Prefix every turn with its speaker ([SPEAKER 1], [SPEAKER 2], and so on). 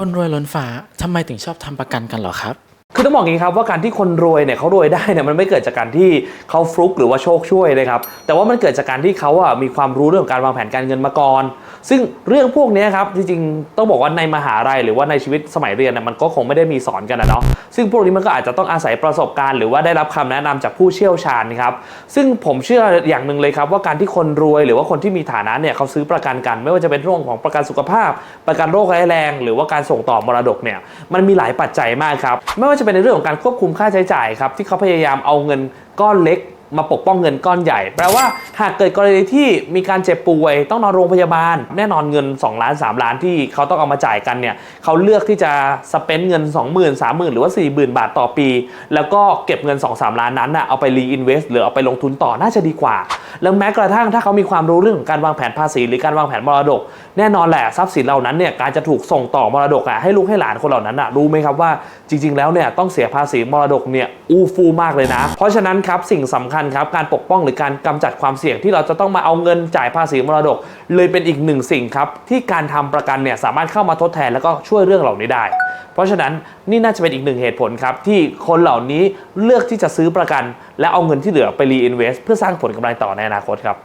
[SPEAKER 1] คนรวยล้นฟ้าทำไมถึงชอบทำประกันกันเหรอครับ
[SPEAKER 2] คือต้องบอกอย่างนี้ครับว่าการที่คนรวยเนี่ยเขารวยได้เนี่ยมันไม่เกิดจากการที่เขาฟลุกหรือว่าโชคช่วยนะครับแต่ว่ามันเกิดจากการที่เขาอะมีความรู้เรื่องการวางแผนการเงินมาก่อน ซึ่งเรื่องพวกนี้ครับจริงๆต้องบอกว่าในมหาลัยหรือว่าในชีวิตสมัยเรียนเนะมันก็คงไม่ได้มีสอนกันนะเนาะซึ่งพวกนี้มันก็อาจจะต้องอาศัยประสบการณ์หรือว่าได้รับคำแนะนำจากผู้เชี่ยวชาญครับซึ่งผมเชื่ออย่างหนึ่งเลยครับว่าการที่คนรวยหรือว่าคนที่มีฐานะเนี่ยเขาซื้อประกันกัน ไม่ว่าจะเป็นเรื่องของประกันสุขภาพ ประกันโรคร้ายแรง หรือว่าการส่งต่อมรดกเนี่ยมันมีหลายปัจจัยมากครับไม่ว่าจะเป็นในเรื่องของการควบคุมค่าใช้จ่ายครับที่เขาพยายามเอาเงินก้อนเล็กมาปกป้องเงินก้อนใหญ่ แปลว่าหากเกิดกรณีที่มีการเจ็บป่วย ต้องนอนโรงพยาบาล แน่นอนเงิน 2 ล้าน 3 ล้านที่เขาต้องเอามาจ่ายกันเนี่ยเขาเลือกที่จะสเปนเงิน 20,000 30,000 หรือว่า 40,000 บาทต่อปี แล้วก็เก็บเงิน 2-3 ล้านนั้นน่ะเอาไปรีอินเวสต์หรือเอาไปลงทุนต่อน่าจะดีกว่า แล้วแม้กระทั่งถ้าเขามีความรู้เรื่องของการวางแผนภาษีหรือการวางแผนมรดก แน่นอนแหละทรัพย์สินเหล่านั้นเนี่ยการจะถูกส่งต่อมรดกอะให้ลูกให้หลานคนเหล่านั้นอะรู้ไหมครับว่าจริง ๆ แล้วเนี่ยต้องเสียภาษีมรดกเนี่ยอู้ฟู่มากเลยนะ เพราะฉะนั้นครับสิ่งสำคัญครับการปกป้องหรือการกำจัดความเสี่ยงที่เราจะต้องมาเอาเงินจ่ายภาษีมรดก เลยเป็นอีกหนึ่งสิ่งครับที่การทำประกันเนี่ยสามารถเข้ามาทดแทนแล้วก็ช่วยเรื่องเหล่านี้ได้ เพราะฉะนั้นนี่น่าจะเป็นอีกหนึ่งเหตุผลครับ ที่คนเหล่านี้เลือกที่จะซื้อประกัน และเอาเงินที่เหลือไปรีอินเวสต์เพื่อสร้างผลกำไรต่อในอนาคตครับ